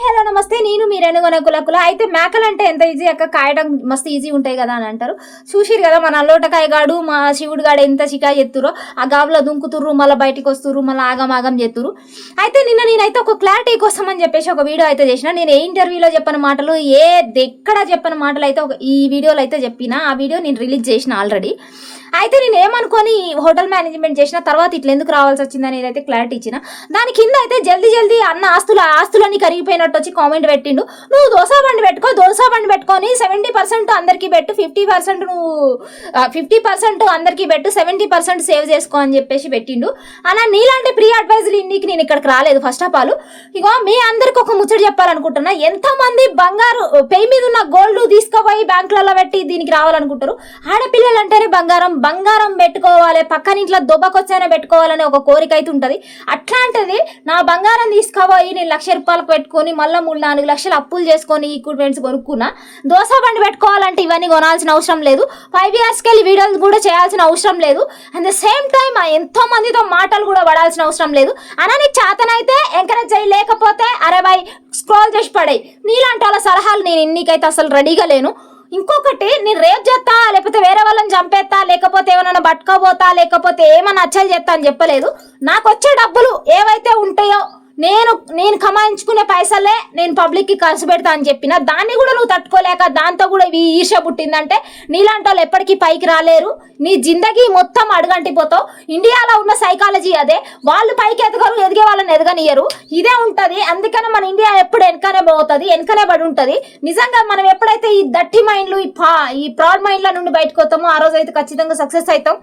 Hello నమస్తే. నేను మీ రెనుగొనకులకుల అయితే మేకలు అంటే ఎంత ఈజీ అక్క కాయడం మస్తు ఈజీ ఉంటాయి కదా అని అంటారు. చూసిరు కదా మన అల్లోటకాయ గాడు మా శివుడు గాడు ఎంత చికా చెత్తురో ఆ గాబులో దుంకుతుర్రు మళ్ళీ బయటికి వస్తుర్రు మళ్ళీ ఆగం ఆగం చెత్తురు అయితే నిన్న నేనైతే ఒక క్లారిటీ కోసం అని చెప్పేసి ఒక వీడియో అయితే చేసిన. నేను ఏ ఇంటర్వ్యూలో చెప్పిన మాటలు ఏ ఎక్కడ చెప్పిన మాటలు అయితే ఒక ఈ వీడియోలో అయితే చెప్పిన ఆ వీడియో నేను రిలీజ్ చేసిన ఆల్రెడీ అయితే నేను ఏమనుకొని హోటల్ మేనేజ్మెంట్ చేసిన తర్వాత ఇట్లా ఎందుకు రావాల్సి వచ్చింది అనేది అయితే క్లారిటీ ఇచ్చిన. దాని కింద అయితే జల్దీ జల్దీ అన్న ఆస్తులు ఆస్తులన్నీ కరిగిపోయిన కరిగిపోయినట్టు వచ్చి కామెంట్ పెట్టిండు. నువ్వు దోసా బండి పెట్టుకో దోశ బండి పెట్టుకొని సెవెంటీ పర్సెంట్ అందరికీ పెట్టు ఫిఫ్టీ పర్సెంట్ నువ్వు ఫిఫ్టీ పర్సెంట్ అందరికీ పెట్టు సెవెంటీ పర్సెంట్ సేవ్ చేసుకో అని చెప్పేసి పెట్టిండు. అలా నీలాంటి ప్రీ అడ్వైజర్ ఇన్నికి నేను ఇక్కడికి రాలేదు ఫస్ట్ ఆఫ్ ఆల్ ఇగో మీ అందరికి ఒక ముచ్చట చెప్పాలనుకుంటున్నా. ఎంతమంది బంగారు పెయి మీద ఉన్న గోల్డ్ తీసుకుపోయి బ్యాంకులలో పెట్టి దీనికి రావాలనుకుంటారు? ఆడపిల్లలు అంటేనే బంగారం బంగారం పెట్టుకోవాలి పక్కన ఇంట్లో దొబ్బకొచ్చైనా పెట్టుకోవాలనే ఒక కోరిక అయితే ఉంటుంది. అట్లాంటిది నా బంగారం తీసుకుపోయి నేను లక్ష రూపాయలకు పెట్టుకొని మళ్ళీ మూడు నాలుగు లక్షలు అప్పులు చేసుకొని ఈక్విప్మెంట్స్ కొనుక్కున్నా దోశ బండి పెట్టుకోవాలంటే ఇవన్నీ కొనాల్సిన అవసరం లేదు. ఫైవ్ ఇయర్స్కి వెళ్ళి వీడియోలు కూడా చేయాల్సిన అవసరం లేదు. అట్ ద సేమ్ టైం ఎంతో మందితో మాటలు కూడా పడాల్సిన అవసరం లేదు. అలా చేతనైతే ఎంకరేజ్ చేయి లేకపోతే అరే బాయ్ స్క్రోల్ చేసి పడాయి. నీలాంటి వాళ్ళ సలహాలు నేను ఇన్నికైతే అసలు రెడీగా లేను. ఇంకొకటి నేను రేప్ చేస్తా లేకపోతే వేరే వాళ్ళని చంపేస్తా లేకపోతే ఏమైనా పట్టుకోబోతా లేకపోతే ఏమైనా అచ్చలు చేస్తా అని చెప్పలేదు. నాకు వచ్చే డబ్బులు ఏవైతే ఉంటాయో నేను నేను కమాయించుకునే పైసలే నేను పబ్లిక్కి ఖర్చు పెడతా అని చెప్పిన దాన్ని కూడా నువ్వు తట్టుకోలేక దాంతో కూడా ఈ ఈర్ష పుట్టిందంటే నీలాంటి వాళ్ళు ఎప్పటికీ పైకి రాలేరు. నీ జిందగీ మొత్తం అడుగంటిపోతావు. ఇండియాలో ఉన్న సైకాలజీ అదే. వాళ్ళు పైకి ఎదగరు ఎదిగే వాళ్ళని ఎదగనియరు ఇదే ఉంటుంది. అందుకనే మన ఇండియా ఎప్పుడు వెనకనే పోతుంది వెనకనే పడి ఉంటుంది. నిజంగా మనం ఎప్పుడైతే ఈ దట్టి మైండ్లు ఈ పా ఈ ప్రాడ్ మైండ్ల నుండి బయటకు వస్తామో ఆ రోజు అయితే ఖచ్చితంగా సక్సెస్ అవుతాం.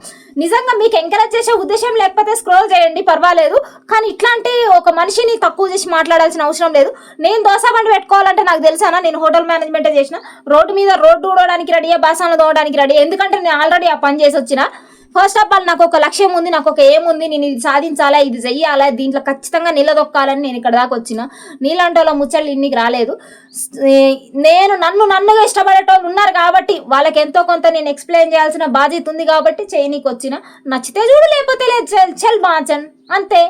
నిజంగా మీకు ఎంకరేజ్ చేసే ఉద్దేశం లేకపోతే స్క్రోల్ చేయండి పర్వాలేదు. కానీ ఇట్లాంటి ఒక మనిషి మనిషిని తక్కువ చేసి మాట్లాడాల్సిన అవసరం లేదు. నేను దోశ బండి పెట్టుకోవాలంటే నాకు తెలుసానా? నేను హోటల్ మేనేజ్మెంట్ చేసిన. రోడ్డు మీద రోడ్డు ఊడడానికి రెడీ బాసాలు తోవడానికి రెడీ ఎందుకంటే నేను ఆల్రెడీ ఆ పని చేసి వచ్చిన. ఫస్ట్ ఆఫ్ ఆల్ నాకు ఒక లక్ష్యం ఉంది నాకు ఒక ఏముంది నేను ఇది సాధించాలా ఇది చెయ్యాలా దీంట్లో ఖచ్చితంగా నిలదొక్కాలని నేను ఇక్కడ దాకా వచ్చిన. నీలాంటి వాళ్ళ ముచ్చళ్ళు ఇన్నికి రాలేదు. నేను నన్ను నన్నుగా ఇష్టపడేటోళ్ళు ఉన్నారు కాబట్టి వాళ్ళకి ఎంతో కొంత నేను ఎక్స్ప్లెయిన్ చేయాల్సిన బాధ్యత ఉంది కాబట్టి చేయనీకి వచ్చిన. నచ్చితే చూడు లేకపోతే లేదు. చెల్ చెల్ బాచన్. అంతే.